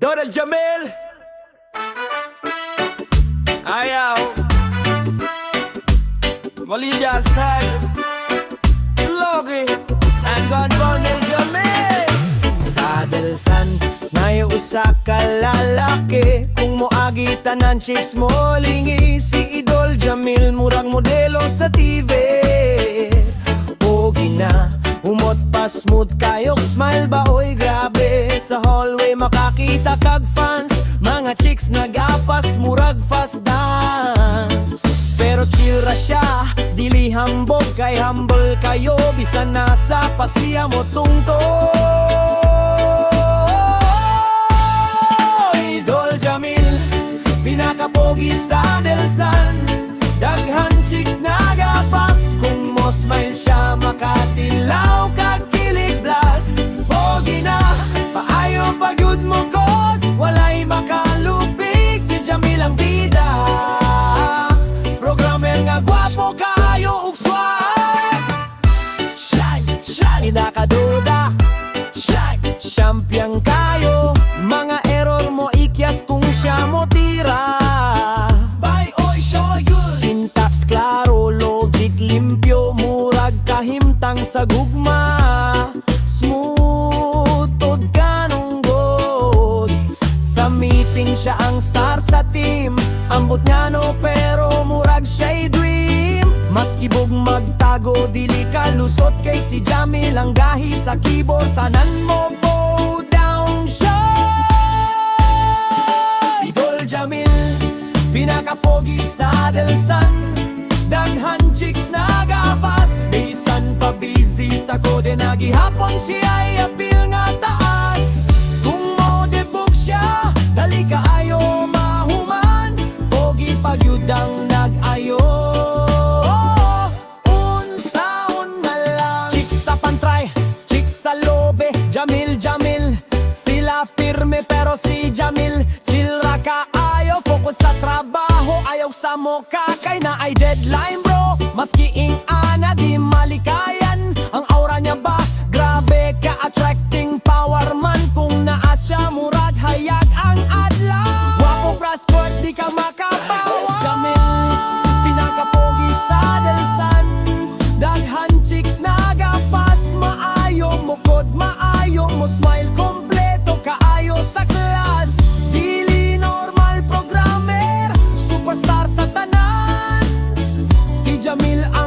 Donald Jamil. Ayaw. Molilla Sag Logi. And God Donald Jamil. Saddle San Ngayon usa ka lalaki. Kung moagitan ng chicks mo Lingi si Idol Jamil. Murag modelo sa TV Pogi na Umot pa smooth kayok smile ba? Oy grabe. Sa hallway makakita kag fans. Mga chicks nagapas murag fast dance. Pero chill ra siya. Dili hambog kay humble kayo. Bisan nasa pasiya mo tungtong shy Inakaduda Shy, champion kayo. Mga error mo ikyas kung siya mo tira. By oy Syntax klaro, logic limpyo Murag kahimtang sa gugma. Smooth tod ganong god Sa meeting siya ang star sa team. Ambot nga no pero dream Maski bug magtago dili ka lusot. Kay si Jamil ang gahi sa keyboard. Tanan mo bow down siya. Idol Jamil Pinakapogi sa Delsan Daghan chicks nagapas Bisan pa busy sa kode. Nagihapon siya ay apil nga taas. Kung mo debug siya Dali ka firme pero si Jamil chill raka ayaw Focus sa trabaho ayaw sa mukha Kay na ay deadline bro. Maski ing ana di malikayan. Ang aura niya ba? Grabe ka attracting power man. Kung naa siya murad hayag ang adlaw. Wapo brass court di ka ma Jamil